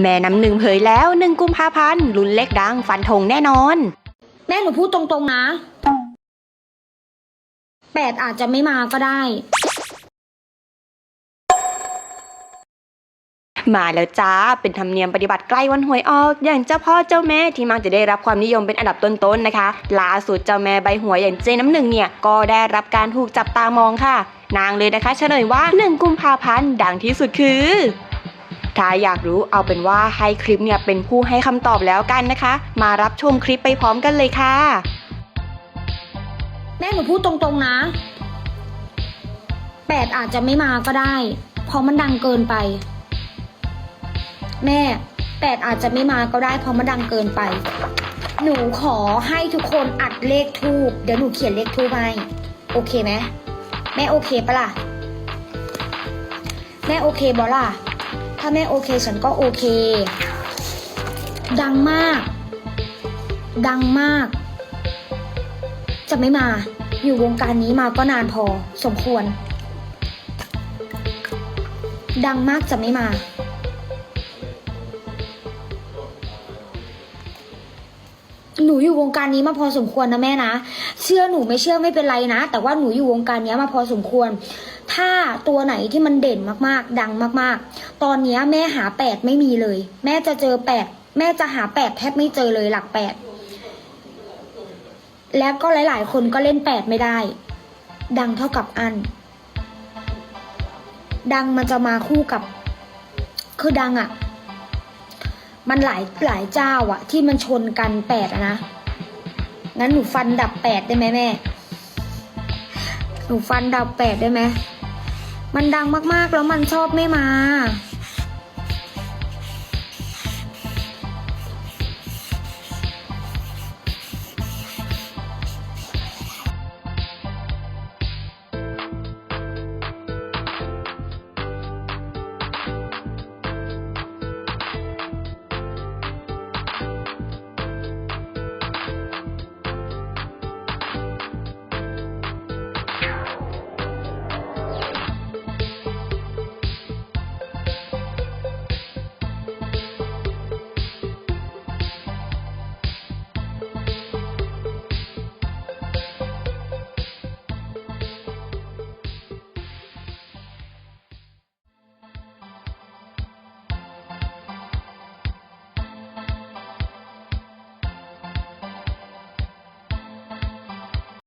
แม่น้ำหนึ่งเผยแล้วหนึ่งกุมภาพันธ์ลุ้นเลขดังฟันธงแน่นอน แม่หนูพูดตรงๆนะแปดอาจจะไม่มาก็ได้ มาแล้วจ้า เป็นธรรมเนียมปฏิบัติใกล้วันหวยออก อย่างเจ้าพ่อเจ้าแม่ที่มักจะได้รับความนิยมเป็นอันดับต้นๆนะคะล่าสุดเจ้าแม่ใบหวยอย่างเจน้ำหนึ่งเนี่ย ก็ได้รับการถูกจับตามองค่ะ นางเลยนะคะเฉลยว่า1กุมภาพันธ์ดังที่สุดคือ ถ้าอยากรู้เอาเป็นว่าให้คลิปเนี่ยเป็นผู้ให้คำตอบแล้วกันนะคะ มารับชมคลิปไปพร้อมกันเลยค่ะ แม่หนูพูดตรงๆนะแปดอาจจะไม่มาก็ได้ เพราะมันดังเกินไป แม่แปดอาจจะไม่มาก็ได้ เพราะมันดังเกินไป หนูขอให้ทุกคนอัดเลขทูบเดี๋ยวหนูเขียนเลขทูบให้โอเคไหมแม่โอเคปะล่ะแม่โอเคบอล่ะ ถ้าแม่โอเคฉันก็โอเค ดังมาก ดังมาก จะไม่มา อยู่วงการนี้มาก็นานพอสมควร ดังมากจะไม่มา หนูอยู่วงการนี้มาพอสมควรนะแม่นะ เชื่อหนูไม่เชื่อไม่เป็นไรนะ แต่ว่าหนูอยู่วงการนี้มาพอสมควร ถ้าตัวไหนที่มันเด่นมากๆ ดังมากๆ ตอนนี้แม่หาแปดไม่มีเลย แม่จะเจอแปดแม่จะหาแปดแทบไม่เจอเลยหลักแปดแล้วก็หลาย ๆ คนก็เล่นแปดไม่ได้ ดังเท่ากับอัน ดังมันจะมาคู่กับ คือดังอะ่ะ มันหลายหลายเจ้าอะที่มันชนกันแปดอะนะ งั้นหนูฟันดับแปดได้ไหมแม่ หนูฟันดับแปดได้ไหม มันดังมากๆแล้วมันชอบไม่มา